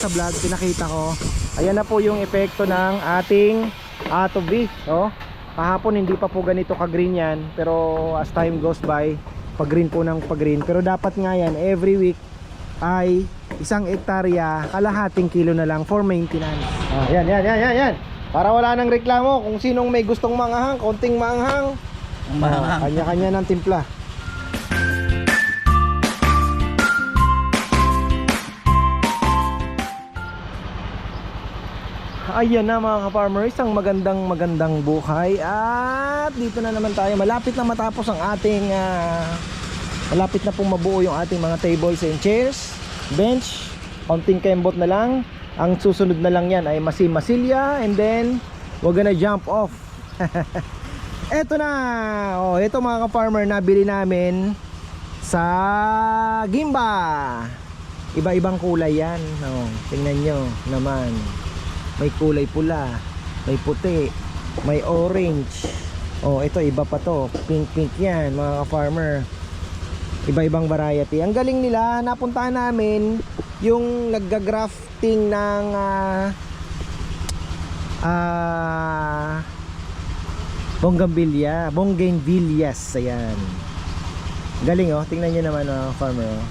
sa vlog pinakita ko. Ayan na po yung epekto ng ating ato V oh. kahapon hindi pa po ganito ka green yan pero as time goes by pag green po ng pag green pero dapat nga yan every week ay isang ektarya kalahating kilo na lang for maintenance. Oh, yan yan yan yan yan. Para wala nang reklamo kung sinong may gustong manghang konting manghang. Oh, kanya-kanya ng timpla Ayan na mga ka-farmer, isang magandang magandang buhay. At dito na naman tayo, malapit na matapos ang ating ah, Malapit na pong mabuo yung ating mga tables and chairs Bench, konting kembot na lang. Ang susunod na lang yan ay masimasilya And then, we're gonna jump off. Eto na, oh, ito mga ka-farmer, nabili namin sa Gimba. Iba-ibang kulay yan. Oh, Tingnan nyo naman may kulay pula, may puti, may orange. Oh, ito iba pa to. Pink pink 'yan, mga ka-farmer. Iba-ibang variety. Ang galing nila, napuntahan namin yung nagga-grafting ng ah ah Bonggambilya, Bonggainvillas, ayan. Galing oh, tingnan niyo naman mga farmer oh.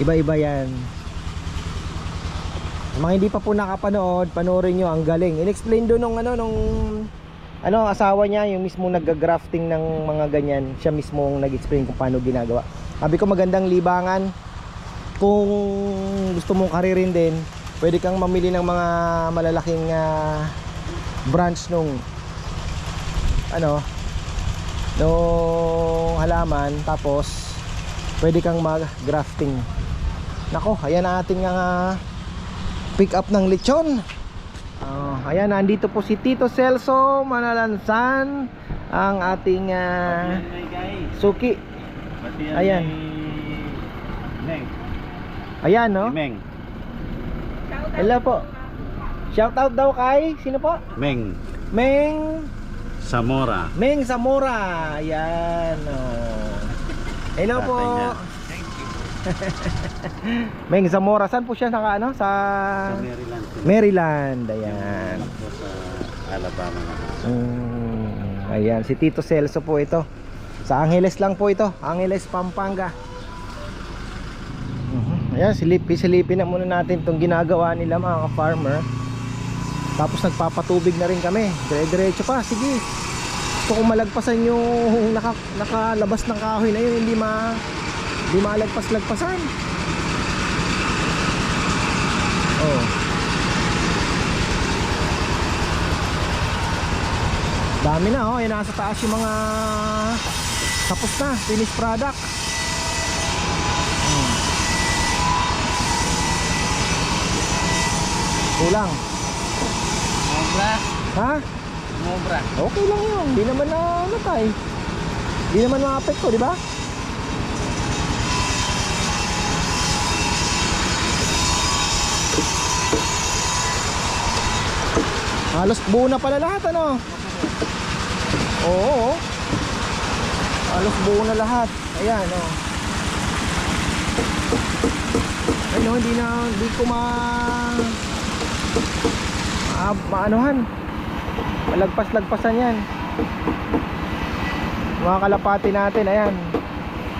Iba-iba 'yan. Mga hindi pa po nakapanood, panoorin nyo, ang galing. In-explain doon nung ano, nung ano, asawa niya, yung mismo nag-grafting ng mga ganyan. Siya mismo nag-explain kung paano ginagawa. Sabi ko magandang libangan. Kung gusto mong karirin din, pwede kang mamili ng mga malalaking ah, branch nung ano, nung halaman. Tapos, pwede kang mag-grafting. Nako, ayan ang ating uh, pick up ng lechon oh, ayan nandito po si Tito Celso Manalansan ang ating ah, suki Ayan. Meng. ayan no Meng. hello po shout out daw kay sino po Meng. Meng Zamora. Meng Zamora ayan oh. hello po Meng Zamora saan po siya naka ano sa Sa Maryland. Maryland ayan sa Alabama naman. Mm, ayan, si Tito Celso po ito. Sa Angeles lang po ito. Angeles, Pampanga. Mhm. Ayan, silip, silipin na muna natin itong ginagawa nila mga ka-farmer. Tapos nagpapatubig na rin kami. Dire-diretso pa, sige. Gusto kong malagpasan yung naka, nakalabas ng kahoy na yun. Hindi ma hindi malagpas-lagpasan. Oh. Dami na oh, eh, nasa taas yung mga tapos na, finished product. Hmm. Kulang. Mobra. Ha? Mobra. Okay lang yun. Hindi naman na ano tayo. Hindi naman ma-apekto, di ba? Halos buo na pala lahat, ano? Oo. Halos buo na lahat. Ayan, oh. Ano, hindi na, hindi ko ma... ma maanuhan. Malagpas-lagpasan yan. Mga kalapati natin, ayan.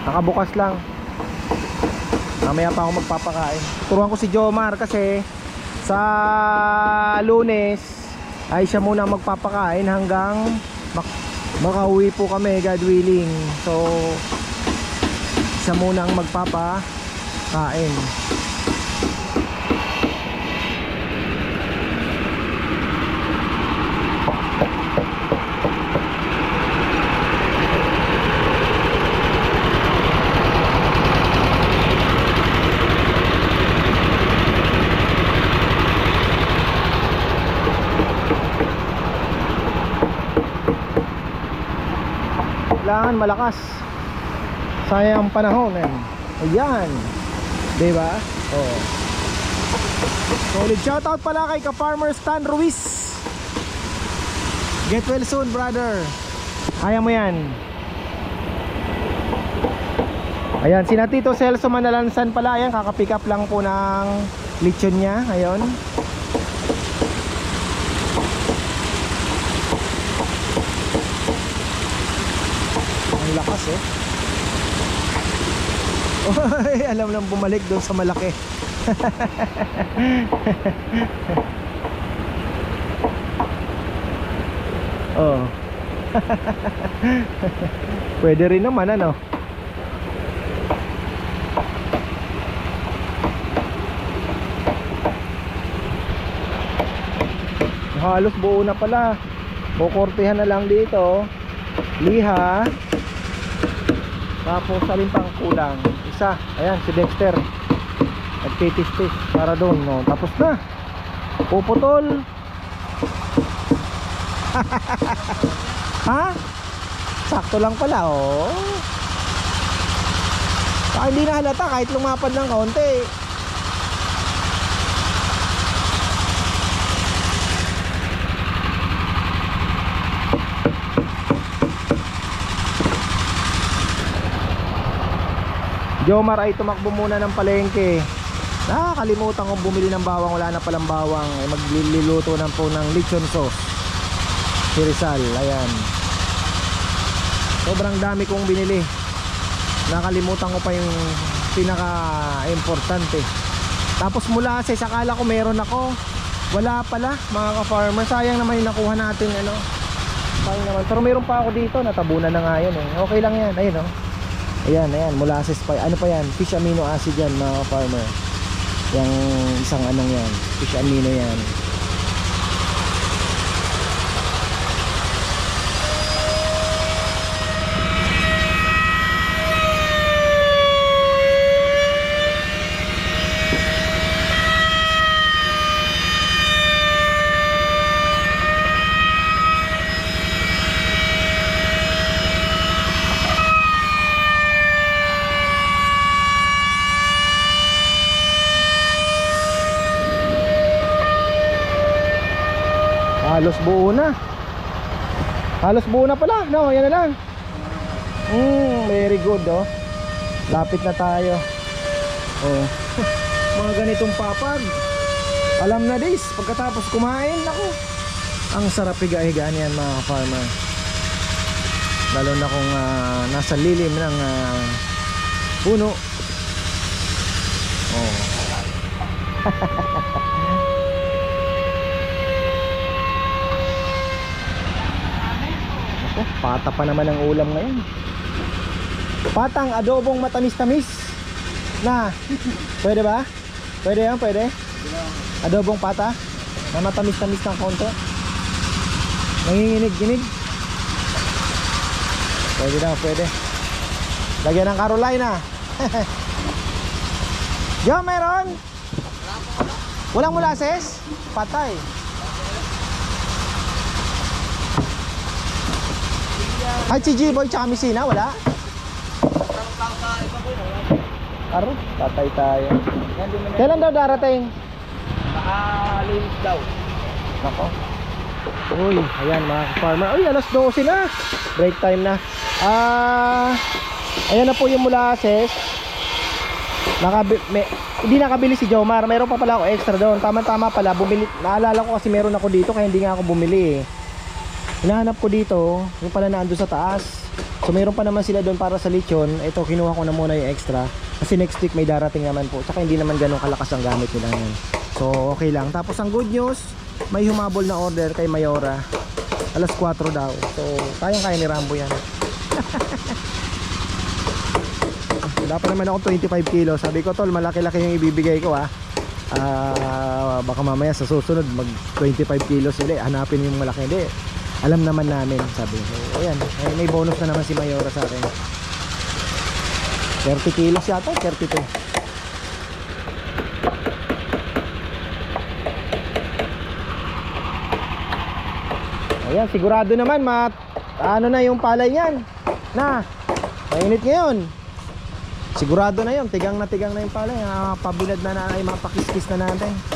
Nakabukas lang. Mamaya pa ako magpapakain. Turuan ko si Jomar kasi sa lunes ay siya muna magpapakain hanggang mak makauwi po kami God willing. So siya muna ang magpapakain. Kailangan malakas. Sayang panahon eh. Ayan. 'Di ba? Oh. Solid shoutout pala kay ka-farmer Stan Ruiz. Get well soon, brother. Kaya mo 'yan. Ayan, si Tito Celso Manalansan pala. Ayan, kaka-pick up lang po ng lechon niya ngayon. Lakas eh. Oy, alam nang bumalik doon sa malaki. oh. Pwede rin naman ano. Halos buo na pala. Kukortehan na lang dito. Liha. Tapos alin pang kulang? Isa. Ayan, si Dexter. Nagtitis-tis para doon. No? Tapos na. Puputol. ha? Sakto lang pala, oh. Saka hindi na halata kahit lumapad ng kaunti. Jomar ay tumakbo muna ng palengke. Nakakalimutan kong bumili ng bawang, wala na palang bawang. Eh, maglililuto na po ng lechon sauce. Si Rizal, ayan. Sobrang dami kong binili. Nakalimutan ko pa yung pinaka-importante. Tapos mula sa akala ko meron ako. Wala pala, mga ka-farmer. Sayang naman yung nakuha natin, ano. Sayang naman. Pero meron pa ako dito, natabunan na nga yun eh. Okay lang yan, ayun oh. Ayan, ayan, molasses pa. Ano pa yan? Fish amino acid yan, mga farmer. Yung isang anong yan. Fish amino yan. Halos buo na. Halos buo na pala. No, yan na lang. Mm, very good, oh. Lapit na tayo. Oh. Mga ganitong papag. Alam na this, pagkatapos kumain, ako. Ang sarap higa-higaan yan mga farmer. Lalo na kung ah, nasa lilim ng ah, puno. Oh. Oh, pata pa naman ang ulam ngayon. Patang adobong matamis-tamis. Na, pwede ba? Pwede yan, pwede? Adobong pata? Na matamis-tamis ng konti? Nanginginig-ginig? Pwede daw, pwede. Lagyan ng Carolina. Yo, meron? Walang molasses? Patay. Ay, si G-Boy tsaka Messina, wala? Aro, patay tayo. Kailan daw darating? Nakalinis daw. Nako. Uy, ayan mga farmer. Uy, alas 12 na. Break time na. Ah, ayan na po yung molasses. Nakabi may, hindi nakabili si Jomar. Meron pa pala ako extra doon. Tama-tama pala. Bumili. Naalala ko kasi meron ako dito kaya hindi nga ako bumili eh. Hinahanap ko dito, yung pala naando sa taas. So mayroon pa naman sila doon para sa lechon. Ito kinuha ko na muna yung extra. Kasi next week may darating naman po. Tsaka hindi naman ganun kalakas ang gamit nila ngayon. So okay lang. Tapos ang good news, may humabol na order kay Mayora. Alas 4 daw. So kayang kaya ni Rambo yan. Wala pa naman ako 25 kilos. Sabi ko tol, malaki-laki yung ibibigay ko ah. Ah, baka mamaya sa susunod mag 25 kilos ulit. Hanapin yung malaki. Hindi. Alam naman namin, sabi. So, ayan. May, may bonus na naman si Mayora sa akin. 30 kilos yata, 32. Ayan, sigurado naman mat ano na yung palay niyan. Na, mainit ngayon. Sigurado na yun, tigang na tigang na yung palay. Ah, pabilad na na ay mapakiskis na natin.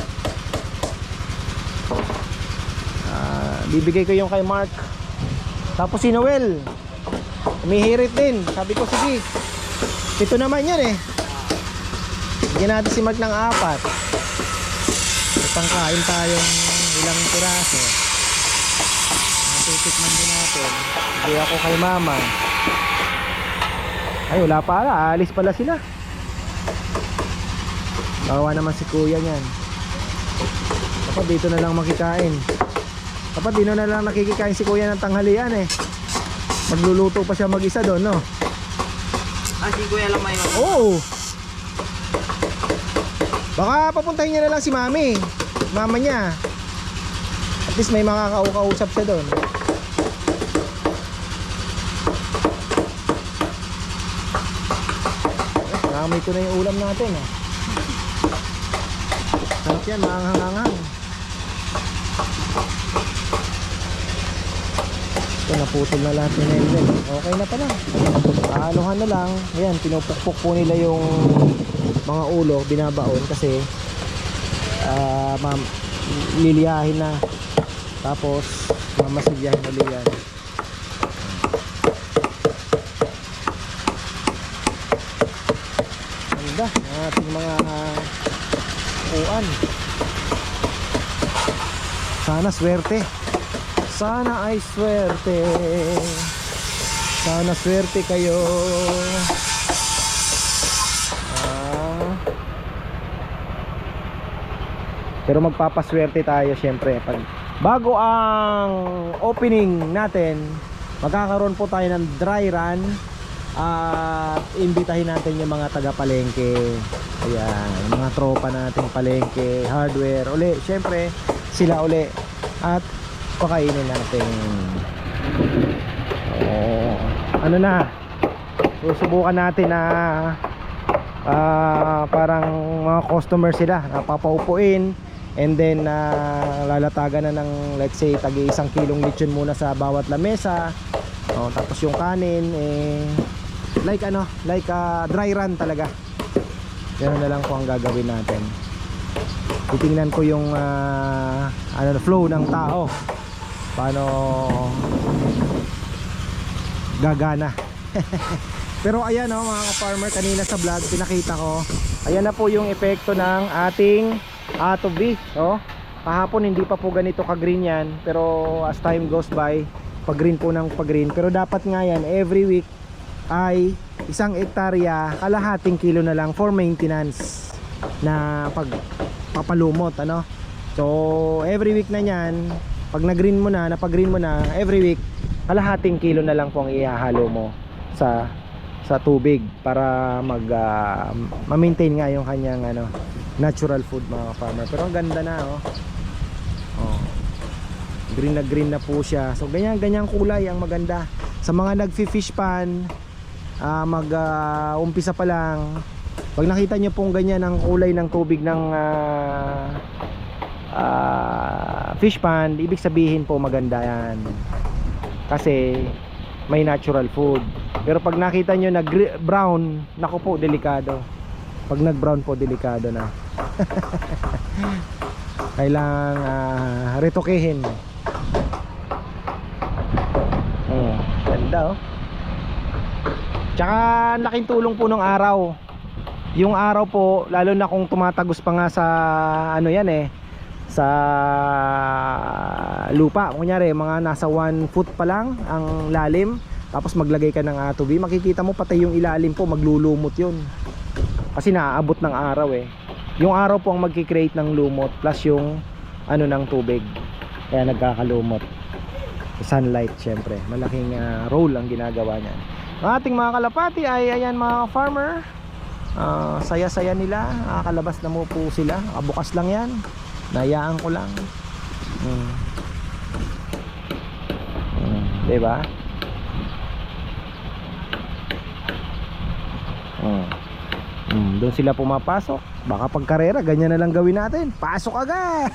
Bibigay ko yung kay Mark. Tapos si Noel. Umihirit din. Sabi ko, sige. Ito naman yan eh. Bigyan natin si Mark ng apat. pangkain tayong ilang piraso. Natitikman din natin. Hindi ako kay mama. Ay, wala pala. Aalis pala sila. Bawa naman si kuya niyan. Dapat dito na lang makikain. Dapat dito na lang nakikikain si kuya ng tanghalian eh. Magluluto pa siya mag-isa doon, no? Ah, si Kuya lang may Oo. Baka papuntahin niya na lang si Mami. Mama niya. At least may makakausap siya doon. Naamoy ko na yung ulam natin. Eh. Sarap yan, maanghang-anghang. Ito, naputol na lahat yung nendel. Okay na pala. Aanuhan na lang. Ayan, pinupukpok po nila yung mga ulo, binabaon kasi ah ma'am, liliyahin na. Tapos, mamasilyahin ulit yan. Ganda ng ating mga uan. Sana swerte. Sana ay swerte. Sana swerte kayo. Ah. Pero magpapaswerte tayo syempre pag bago ang opening natin, magkakaroon po tayo ng dry run at imbitahin natin yung mga taga palengke. Ayan, mga tropa nating palengke, hardware, uli, syempre sila uli at pakainin natin. Oo. Ano na? Susubukan natin na ah, parang mga customer sila napapaupuin and then ah, lalatagan na ng let's say tagi isang kilong lechon muna sa bawat lamesa oh, tapos yung kanin eh, like ano like ah, dry run talaga yan na lang po ang gagawin natin titingnan ko yung ah, ano, flow ng tao paano gagana? Pero ayan oh, mga farmer kanina sa vlog pinakita ko. Ayan na po yung epekto ng ating ato beef oh. kahapon hindi pa po ganito ka green yan. Pero as time goes by pag green po ng pag green pero dapat nga yan every week ay isang ektarya kalahating kilo na lang for maintenance na pag papalumot ano? So every week na yan pag na green mo na napag green mo na every week kalahating kilo na lang po ang ihahalo mo sa sa tubig para mag ah, ma-maintain nga yung kanyang ano natural food mga farmer pero ang ganda na oh. oh. Green na green na po siya. So ganyan ganyang kulay ang maganda. Sa mga nagfi-fish pan ah, mag ah, umpisa pa lang pag nakita nyo pong ganyan ang kulay ng tubig ng ah, ah, fish pan ibig sabihin po maganda yan. Kasi may natural food. Pero pag nakita nyo na gri- brown nako po delikado. Pag nag brown po delikado na. Kailangan ah, retokehin. Oh, ganda oh. Tsaka laking tulong po ng araw. Yung araw po lalo na kung tumatagos pa nga sa ano yan eh sa lupa kunyari mga nasa 1 foot pa lang ang lalim tapos maglagay ka ng atobi makikita mo patay yung ilalim po maglulumot yun. Kasi naaabot ng araw eh. Yung araw po ang magkikreate ng lumot plus yung ano ng tubig. Kaya nagkakalumot. Sunlight syempre. Malaking ah, role ang ginagawa niyan. Ang ating mga kalapati ay ayan mga farmer. Ah, saya-saya nila. Nakakalabas na mo po sila. Kabukas lang yan nayaan ko lang mm. Mm, diba mm. Mm, doon sila pumapasok baka pag karera ganyan na lang gawin natin pasok agad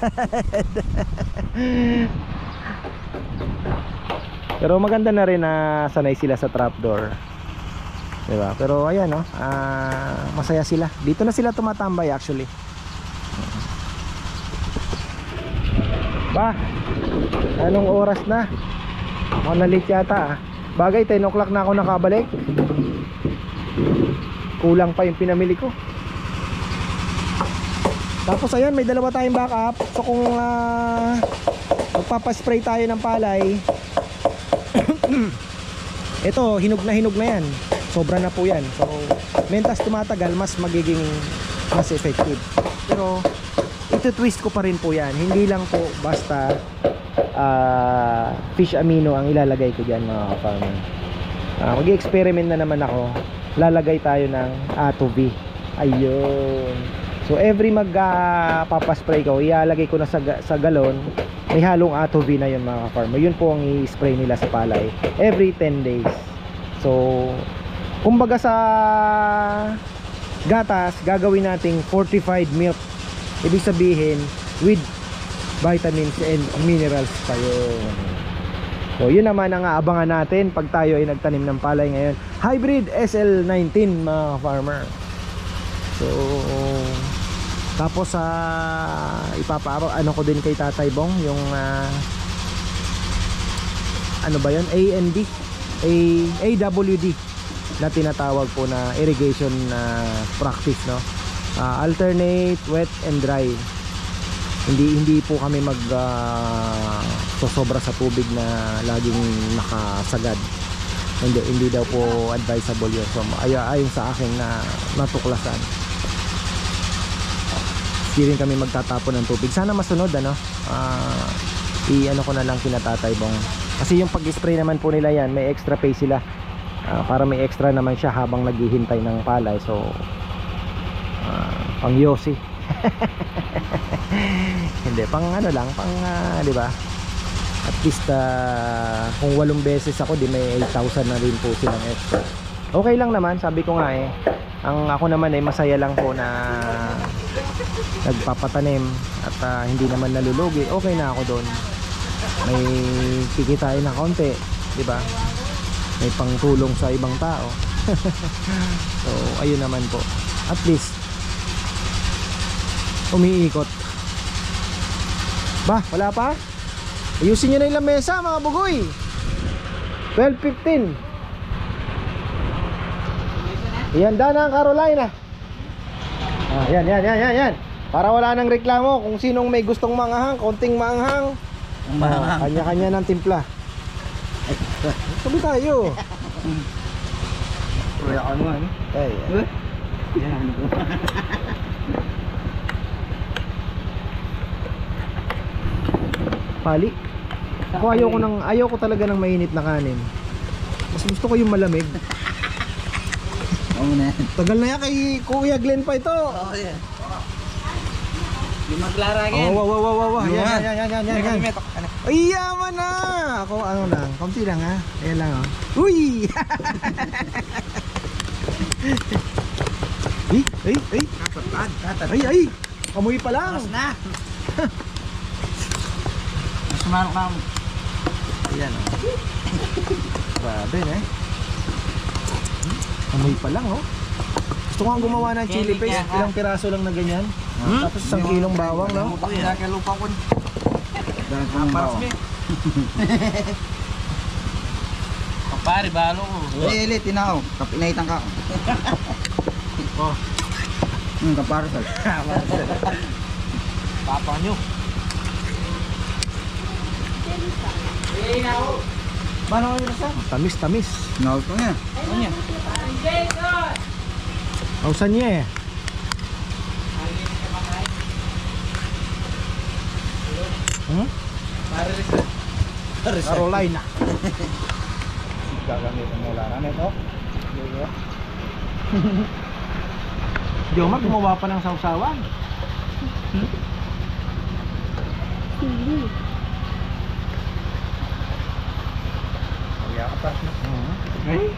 pero maganda na rin na sanay sila sa trapdoor Diba? Pero ayan no, ah, masaya sila. Dito na sila tumatambay actually. Ba, anong oras na? Mukhang nalit yata ah. Bagay, 10 o'clock na ako nakabalik. Kulang pa yung pinamili ko. Tapos ayan, may dalawa tayong backup. So kung uh, magpapaspray tayo ng palay, ito, hinog na hinog na yan. Sobra na po yan. So, mentas tumatagal, mas magiging mas effective. Pero, ito twist ko pa rin po yan. Hindi lang po basta ah, fish amino ang ilalagay ko dyan mga farmer. Uh, mag-experiment na naman ako. Lalagay tayo ng A2B. Ayun. So every mag ah, papaspray ko, ilalagay ko na sa, sa galon. May halong A2B na yun mga farmer. Yun po ang i-spray nila sa palay. Every 10 days. So, kumbaga sa gatas, gagawin nating 45 milk. Ibig sabihin, with vitamins and minerals pa yun. So, yun naman ang aabangan natin pag tayo ay nagtanim ng palay ngayon. Hybrid SL19 mga farmer. So, tapos sa ipaparo ano ko din kay Tatay Bong yung ah, ano ba yun? AND A AWD na tinatawag po na irrigation na practice no. Ah, alternate wet and dry. Hindi hindi po kami mag ah, sosobra sa tubig na laging nakasagad. Hindi hindi daw po advisable yun. So ay ayon sa akin na natuklasan. Hindi rin kami magtatapon ng tubig. Sana masunod ano. Ah, i-ano ko na lang kinatatay bong. Kasi yung pag-spray naman po nila yan, may extra pay sila. Ah, para may extra naman siya habang naghihintay ng palay. So ah, pang yosi. Hindi, pang ano lang, pang ah, 'di ba? At least ah, kung walong beses ako, di may 8,000 na rin po silang extra. Okay lang naman, sabi ko nga eh. Ang ako naman ay masaya lang po na nagpapatanim at ah, hindi naman nalulugi. Okay na ako doon. May kikitain na konti, di ba? May pangtulong sa ibang tao. so, ayun naman po. At least umiikot. Ba, wala pa? Ayusin nyo na yung lamesa mga bugoy. 12.15 Yan Dana Carolina. Ah, Yan, yan, yan, yan, yan Para wala nang reklamo Kung sinong may gustong manghang Konting manghang. Ang ah, Kanya-kanya ng timpla. Sabi tayo. Kaya ano ano? Ay, Eh? Yan ano ko. Pali Ako ayaw ko, ng, ayaw ko talaga ng mainit na kanin Mas gusto ko yung malamig Oo na yan. Tagal na yan kay Kuya Glenn pa ito Oo yan. Yung maglara Oh, wow, wow, wow, wow, wow. Yan, Yan. yan, yan, yan, yan? Ay, yaman na! Ako, ano lang, konti lang ha. Ayan lang, oh. Uy! ay, ay, ay, Kapatad. Kapatad. ay, ay! Amoy pa lang. Mas na. Sumarok na ako. Ayan, oh. Grabe, eh. Hmm? Amoy pa lang, oh. Gusto ko nga gumawa ng chili paste. Ilang piraso lang na ganyan. Hmm? Tapos isang kilong bawang, no? Lupa ko yan. lupa ko. Dahil ko ng bawang. Pare, balo ko. Eh, eli, tinaw. Kapinaitan ka. Oh. Hmm, kaparasal. Papa nyo. Paano kayo nasa? Tamis, tamis. Sinawal ko niya. Ano yan? Pausan niya eh. Hmm? Carolina. Gagamitin mo lang. Ano ito? Jomar, gumawa pa ng sausawan. Kaya ka pa. Eh?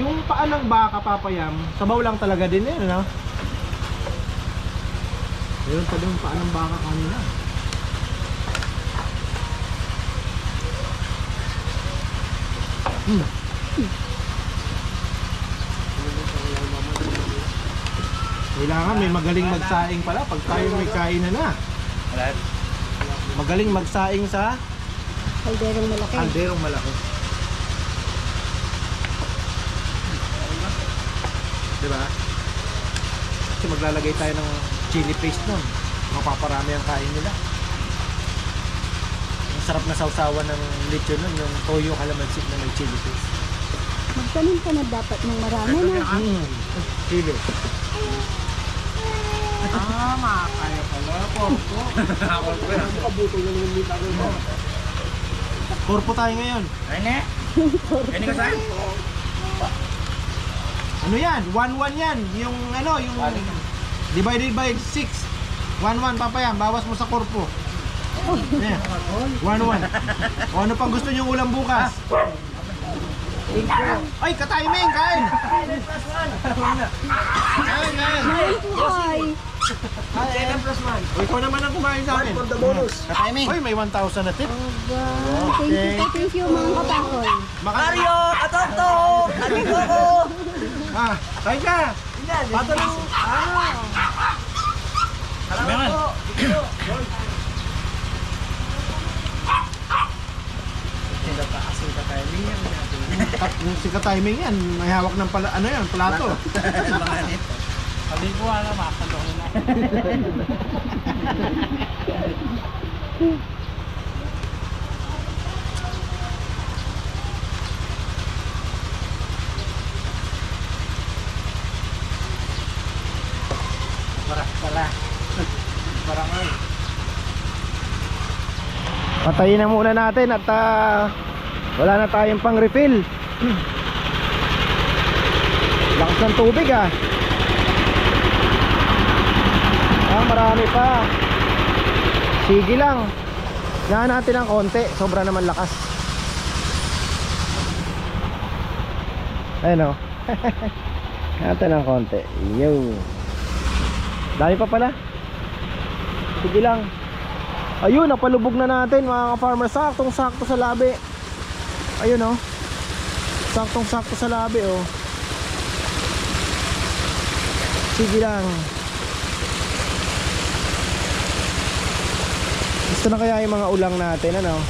Yung paa ng baka papayam, sabaw lang talaga din yun, ano? Meron pa yung paa ng baka kanina. Hmm. Kailangan may magaling magsaing pala pag tayo may kainan na. na. Magaling magsaing sa Kalderong malaki. kalderong malaki. Diba? Kasi maglalagay tayo ng chili paste nun. Mapaparami ang kain nila. Ang sarap na sausawan ng lechon nun, yung toyo kalamansi na may chili paste. Magtanim ka na dapat ng marami na. Mm. Chili. Ah, makakaya pala. Porko. Korpo tayo ngayon. Ay, ne? Ay, ne ka saan? Ano yan? 1-1 yan. Yung ano, yung divided by 6. 1-1 papayan, bawas mo sa korpo. Yeah. 1-1. O ano pang gusto nyo ulam bukas? Ay, ka-timing, kain! Kain, kain! Ayun po ay. Kain. O, ikaw naman ang kumain sa akin. For the bonus. Ka-timing. Uy, may 1,000 na tip. Aba, thank you, thank you mga kapakol. Mario! Atoto! Amigo ko! Ah, kain ka! Pato lang. Meron. Kat- yung si ka-timing yan, may hawak ng pala, ano yan, plato. Sabi ko, ano, makakalokin na. Para, para. Para nga Patayin na muna natin at ah, wala na tayong pang refill. Lakas ng tubig ah. Ah, marami pa. Sige lang. Yan natin ng konti. Sobra naman lakas. Ayun o. natin ng konti. Yo. Dami pa pala. Sige lang. Ayun, napalubog na natin mga ka-farmer. Saktong sakto sa labi. Ayun oh. Saktong sakto sa labi oh. Sige lang. Gusto na kaya yung mga ulang natin ano?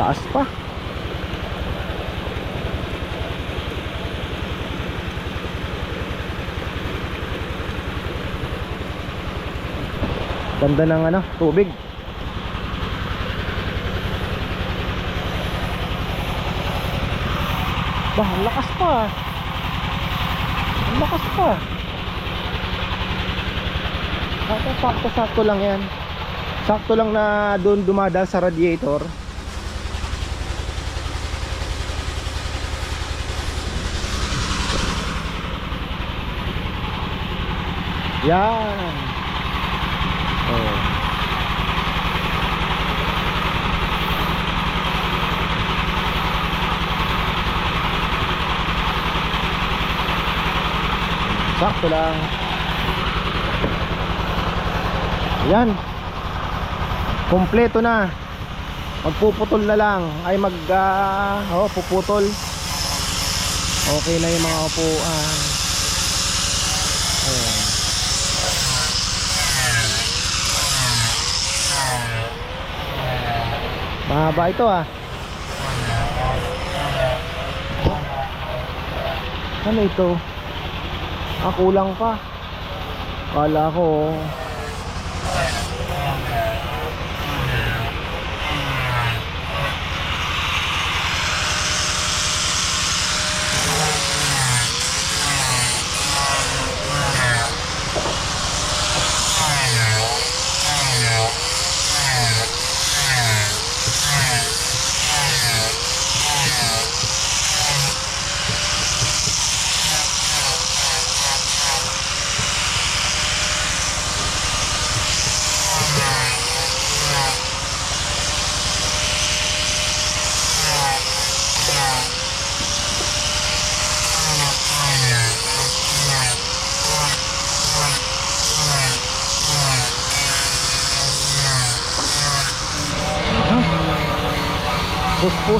Taas pa. Ganda ng ano, tubig. Bah, lakas pa. Lakas pa. Sakto, sakto, sakto lang yan. Sakto lang na doon dumadal sa radiator. Yan. Sakto lang. Yan. Kompleto na. Magpuputol na lang. Ay mag ah, oh, puputol. Okay na yung mga upuan. Ayan. Mahaba ito ah. Ano ito? Ah, kulang pa. Kala ko.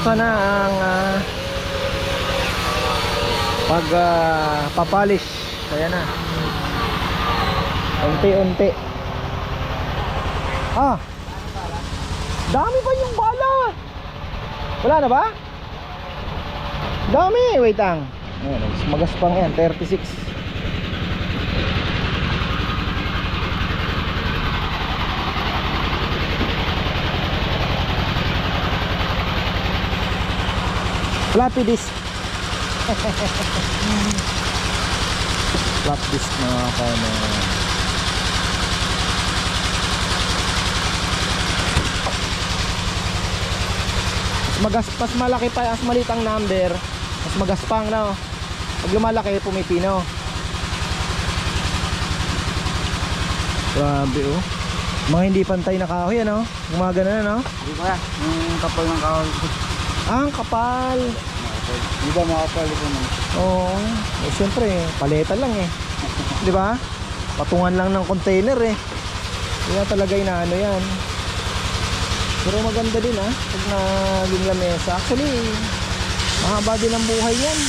Puspusa na ang ah, pag ah, papalish. Kaya na. Unti-unti. Ah. Dami pa yung bala. Wala na ba? Dami. Wait mas magaspang yan. 36. Floppy disk. Flop disk mga. Mas magas mas malaki pa as maliit ang number, mas magaspang na. oh. Pag lumalaki pumipino. Grabe oh. Mga hindi pantay na kahoy ano? Gumagana na no? Hindi kaya. Yung kapal ng kahoy. Ah, ang kapal. Di ba makapal ito naman? Oo. Eh, syempre, paleta lang eh. 'Di ba? Patungan lang ng container eh. Kaya talaga inaano yan. Pero maganda din ah, pag naging lamesa. Actually, mahaba din ang buhay yan.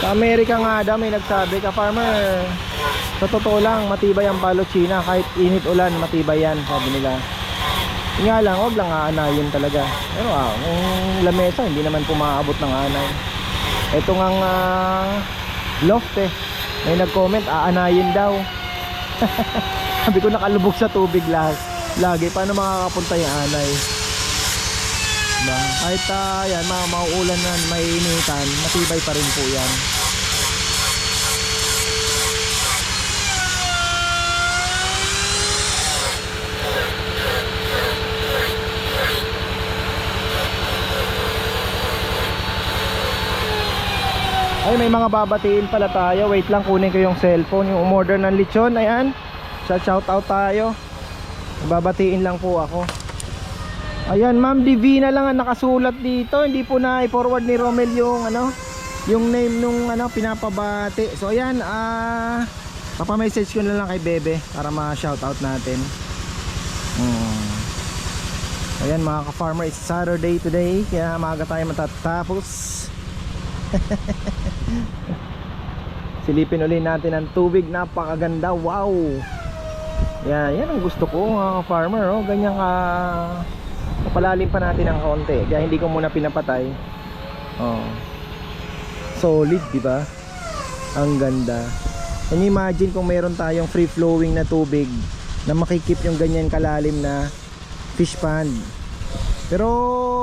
Sa Amerika nga daw may nagsabi ka farmer sa totoo lang matibay ang palo China kahit init ulan matibay yan sabi nila nga lang, huwag lang aanayin talaga. Pero ah, kung lamesa, hindi naman po maaabot ng anay. Ito nga uh, loft eh. May nag-comment, aanayin daw. Sabi ko nakalubog sa tubig lahat. Lagi, paano makakapunta yung anay? Diba? Kahit uh, yan, mga mauulan na, may initan, matibay pa rin po yan. Ay, may mga babatiin pala tayo. Wait lang, kunin ko yung cellphone. Yung umorder ng lechon, ayan. Shout shout out tayo. Babatiin lang po ako. Ayan, Ma'am Divina lang ang nakasulat dito. Hindi po na i-forward ni Romel yung ano, yung name nung ano pinapabati. So ayan, ah papa-message ko na lang kay Bebe para ma-shout out natin. Hmm. Ayan mga ka-farmer, it's Saturday today kaya maaga tayo matatapos. Silipin ulit natin ang tubig, napakaganda. Wow. Yan, yan ang gusto ko mga farmer, oh. Ganyan ka Papalalim pa natin ng konti. Kaya hindi ko muna pinapatay. Oh. Solid, di ba? Ang ganda. You imagine kung mayroon tayong free flowing na tubig na makikip yung ganyan kalalim na fish pond. Pero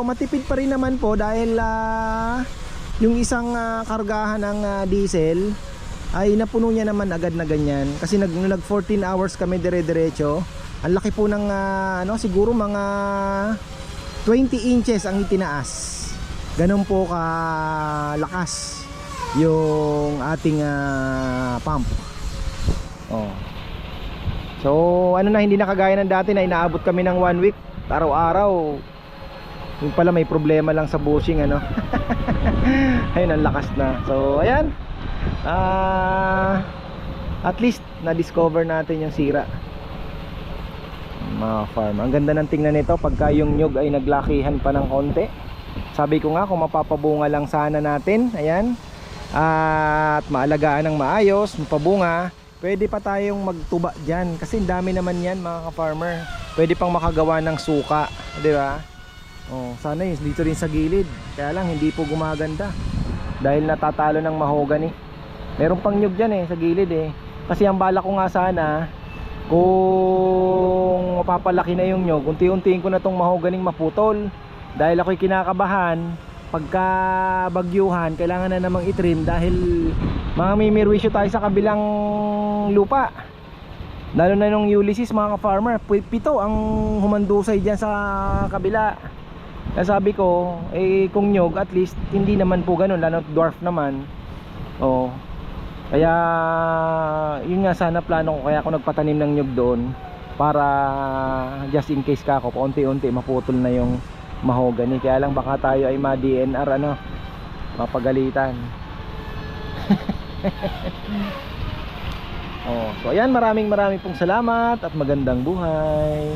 matipid pa rin naman po dahil ah, yung isang ah, kargahan ng ah, diesel ay napuno niya naman agad na ganyan. Kasi nag, nag 14 hours kami dire-diretso. Ang laki po ng ah, ano siguro mga 20 inches ang itinaas. Ganun po kalakas yung ating ah, pump. Oh. so ano na hindi na kagaya ng dati na inaabot kami ng one week araw-araw yung pala may problema lang sa bushing ano? Ayun ang lakas na. So ayan. Ah at least na-discover natin yung sira. Mga farm ang ganda ng tingnan nito pagka yung nyug ay naglakihan pa ng konti. Sabi ko nga kung mapapabunga lang sana natin ayan. At maalagaan ng maayos mapabunga pwede pa tayong magtuba dyan. Kasi dami naman yan mga ka-farmer. Pwede pang makagawa ng suka di ba oh, sana yun dito rin sa gilid. Kaya lang hindi po gumaganda. Dahil natatalo ng mahogany. Meron pang nyug dyan eh sa gilid eh. Kasi ang bala ko nga sana kung mapapalaki na yung nyog unti-untiin ko na tong mahoganing maputol. Dahil ako'y kinakabahan pagka bagyuhan kailangan na namang itrim dahil mga may mirwisyo tayo sa kabilang lupa. Lalo na nung Ulysses mga ka-farmer pi- pito ang humandusay dyan sa kabila kaya sabi ko eh kung nyog at least hindi naman po ganun lalo dwarf naman. Oh kaya yun nga sana plano ko kaya ako nagpatanim ng nyug doon para just in case ka ako paunti-unti maputol na yung mahogany. Kaya lang baka tayo ay ma-DNR ano mapagalitan. Oh, so ayan maraming maraming pong salamat at magandang buhay